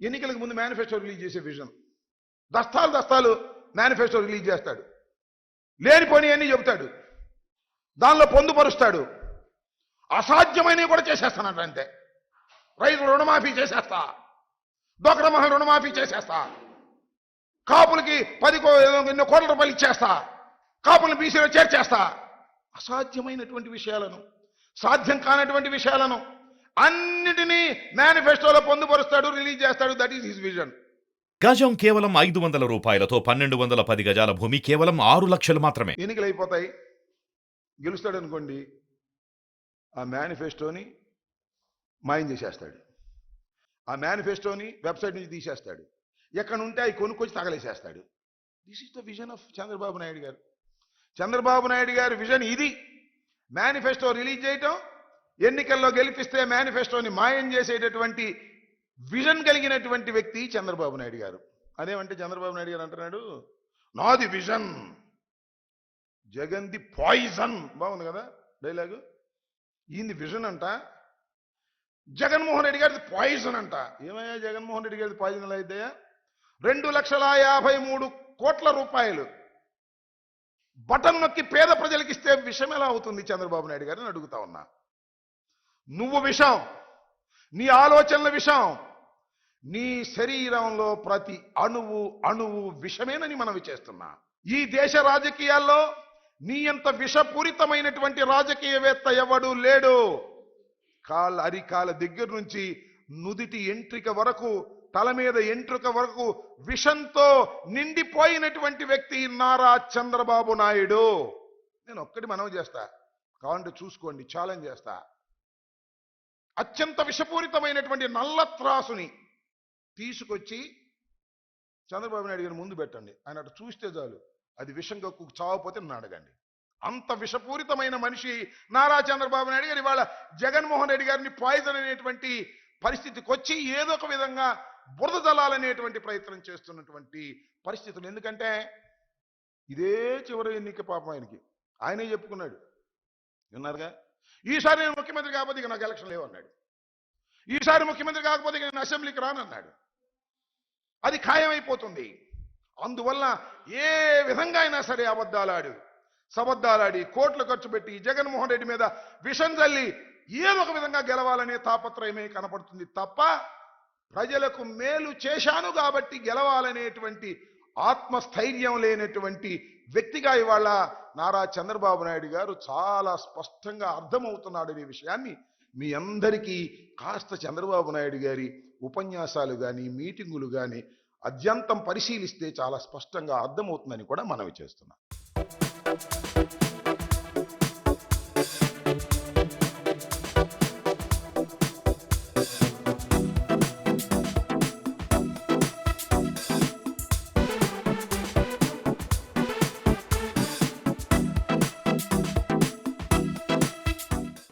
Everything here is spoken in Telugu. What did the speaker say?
ఎన్నికలకు ముందు మేనిఫెస్టో రిలీజ్ చేసే విజన్ దస్తాలు దస్తాలు మేనిఫెస్టో రిలీజ్ చేస్తాడు. లేనిపోని అన్ని చెబుతాడు. దానిలో పొందుపరుస్తాడు. అసాధ్యమైనవి కూడా చేసేస్తానంట అంతే. రైతు రుణమాఫీ చేసేస్తా. డోక్రా రుణమాఫీ చేసేస్తా. కాపులకి పది కో- ఎన్నో కోట్ల రూపాయలు ఇచ్చేస్తా. కాపులను బీసీలో చేర్చేస్తా. అసాధ్యమైనటువంటి విషయాలను సాధ్యం కానటువంటి విషయాలను అన్నిటినీ మేనిఫెస్టోలో పొందుపరుస్తాడు రిలీజ్ చేస్తాడు. దట్ ఈస్ హిస్ విజన్ గజం కేవలం ఐదు వందల రూపాయలతో పన్నెండు వందల పది గజాల భూమి కేవలం ఆరు లక్షలు మాత్రమే. ఎన్నికలు అయిపోతాయి గెలుస్తాడు అనుకోండి ఆ మేనిఫెస్టోని మాయం చేసేస్తాడు. ఆ మేనిఫెస్టోని వెబ్సైట్ నుంచి తీసేస్తాడు. ఎక్కడ ఉంటే అవి కొనుక్కొచ్చి తగలేసేస్తాడు. This is the vision of Chandrababu Naidu గారు. చంద్రబాబు నాయుడు గారి విజన్ ఇది. మేనిఫెస్టో రిలీజ్ చేయటం ఎన్నికల్లో గెలిపిస్తే మేనిఫెస్టోని మాయం చేసేటటువంటి విజన్ కలిగినటువంటి వ్యక్తి చంద్రబాబు నాయుడు గారు. అదేమంటే చంద్రబాబు నాయుడు గారు అంటున్నాడు నాది విజన్. Jagan the poison. బాగుంది కదా డైలాగు? ఈయన విజన్ అంట. జగన్మోహన్ రెడ్డి గారిది పాయిజన్ అంట. ఏమయ్యా జగన్మోహన్ రెడ్డి గారిది పాయిజన్ ఎలా రెండు లక్షల యాభై మూడు కోట్ల రూపాయలు. బటన్ నొక్కి పేద ప్రజలకు ఇస్తే ఎలా అవుతుంది చంద్రబాబు నాయుడు గారిని అడుగుతా ఉన్నా. నువ్వు విషం. నీ ఆలోచనల విషం. నీ శరీరంలో ప్రతి అణువు అణువు విషమేనని మనవి చేస్తున్నా. ఈ దేశ రాజకీయాల్లో నీ అంత విషపూరితమైనటువంటి రాజకీయవేత్త ఎవడు లేడు. కాళ్ళ అరికాల దగ్గర నుంచి నుదిటి ఎంట్రిక వరకు తల మీద ఎంట్రుక వరకు విషంతో నిండిపోయినటువంటి వ్యక్తి నారా చంద్రబాబు నాయుడు. నేను ఒక్కటి మనవి చేస్తా. కావాలంటే చూసుకోండి ఛాలెంజ్ చేస్తా. అత్యంత విషపూరితమైనటువంటి నల్ల త్రాసుని తీసుకొచ్చి చంద్రబాబు నాయుడు గారి ముందు పెట్టండి. ఆయన అటు చూస్తే చాలు అది విషం కక్కు చావపోతే నన్ను అడగండి. అంత విషపూరితమైన మనిషి నారా చంద్రబాబు నాయుడు గారు ఇవాళ జగన్మోహన్ రెడ్డి గారిని పాయిజన్ అనేటువంటి పరిస్థితికి వచ్చి ఏదో ఒక విధంగా బురద జలాలనేటువంటి ప్రయత్నం చేస్తున్నటువంటి పరిస్థితులు. ఎందుకంటే ఇదే చివరి ఎన్నిక పాపం ఆయనకి. ఆయనే చెప్పుకున్నాడు. విన్నారుగా? ఈసారి నేను ముఖ్యమంత్రి కాకపోతే ఇక నాకు ఎలక్షన్ లేవన్నాడు. ఈసారి ముఖ్యమంత్రి కాకపోతే ఇక నేను అసెంబ్లీకి రానన్నాడు. అది ఖాయమైపోతుంది. అందువల్ల ఏ విధంగా అయినా సరే అబద్ధాలాడు సబద్ధాలాడి కోట్లు ఖర్చు పెట్టి జగన్మోహన్ రెడ్డి మీద విషం చల్లి ఏదో ఒక విధంగా గెలవాలనే తాపత్రయమే కనపడుతుంది తప్ప ప్రజలకు మేలు చేశాను కాబట్టి గెలవాలనేటువంటి ఆత్మస్థైర్యం లేనటువంటి వ్యక్తిగా ఇవాళ నారా చంద్రబాబు నాయుడు గారు చాలా స్పష్టంగా అర్థమవుతున్నాడు అనే విషయాన్ని మీ అందరికీ కాస్త చంద్రబాబు నాయుడు గారి ఉపన్యాసాలు కానీ మీటింగులు కానీ అద్యంతం పరిశీలిస్తే చాలా స్పష్టంగా అర్థమవుతుందని కూడా మనవి చేస్తున్నాం.